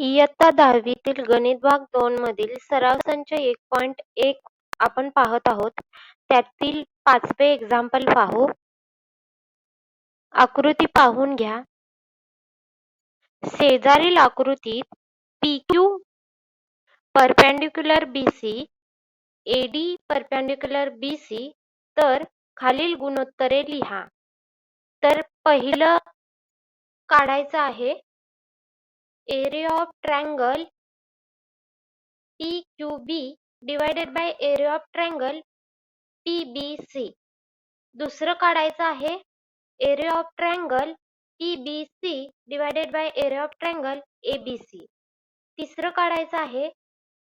इयत्ता दहावीतील गणित भाग दोन मधील सराव संच एक पॉईंट एक आपण पाहत आहोत. त्यातील पाचवे एक्झाम्पल पाहू. आकृती पाहून घ्या. शेजारील आकृतीत P Q perpendicular B C AD perpendicular B C तर खालील गुणोत्तरे लिहा. तर पहिलं काढायचं आहे. Area of triangle PQB divided by area of triangle PBC दुसरं काढायचं आहे area of triangle PBC divided by area of triangle ABC तिसरं काढायचं आहे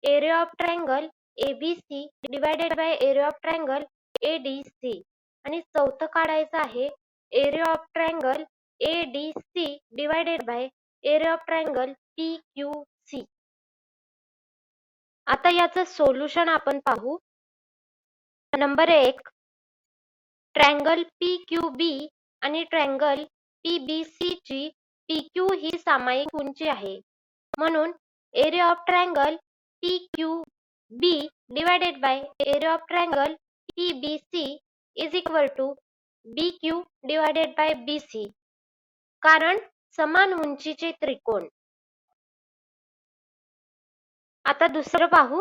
area of triangle ABC divided by area of triangle ADC आणि चौथं काढायचं आहे area of triangle ADC divided by area of triangle P Q C आता याचं solution आपण पाहू. नंबर एक ट्रँगल PQB आणि ट्रँगल PBC ची पी क्यू ही सामायिक उंची आहे. म्हणून area of triangle B divided by area of triangle PBC is equal to B Q divided by BC कारण समान उंचीचे त्रिकोण. आता दुसरं पाहू.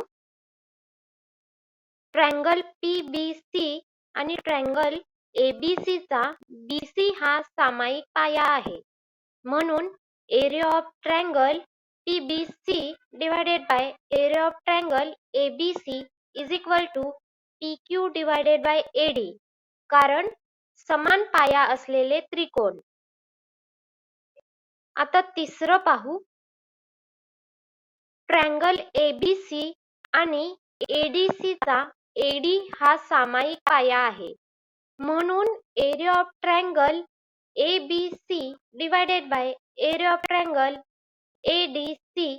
ट्रँगल पीबीसी आणि ट्रँगल एबीसीचा बीसी हा सामायिक पाया आहे. म्हणून area of triangle PBC divided by area of triangle ABC is equal to P Q divided by AD कारण समान पाया असलेले त्रिकोण. आता तिसरं पाहू. ट्रँगल एबीसी आणि एडीसी चा एडी हा सामायिक पाया आहे. म्हणून area of triangle ABC divided by area of triangle ADC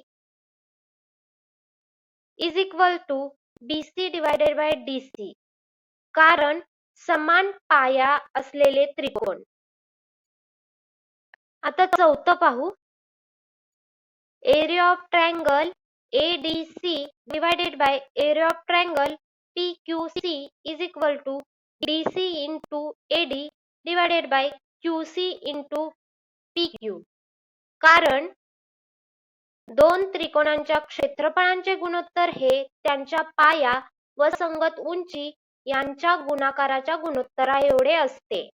is equal to BC divided by DC कारण समान पाया असलेले त्रिकोण. आता चौथं पाहू area of triangle ADC divided by area of triangle PQC is equal to DC into AD divided by QC into PQ. कारण दोन त्रिकोणांच्या क्षेत्रफळांचे गुणोत्तर हे त्यांच्या पाया व संगत उंची यांच्या गुणाकाराच्या गुणोत्तरा एवढे असते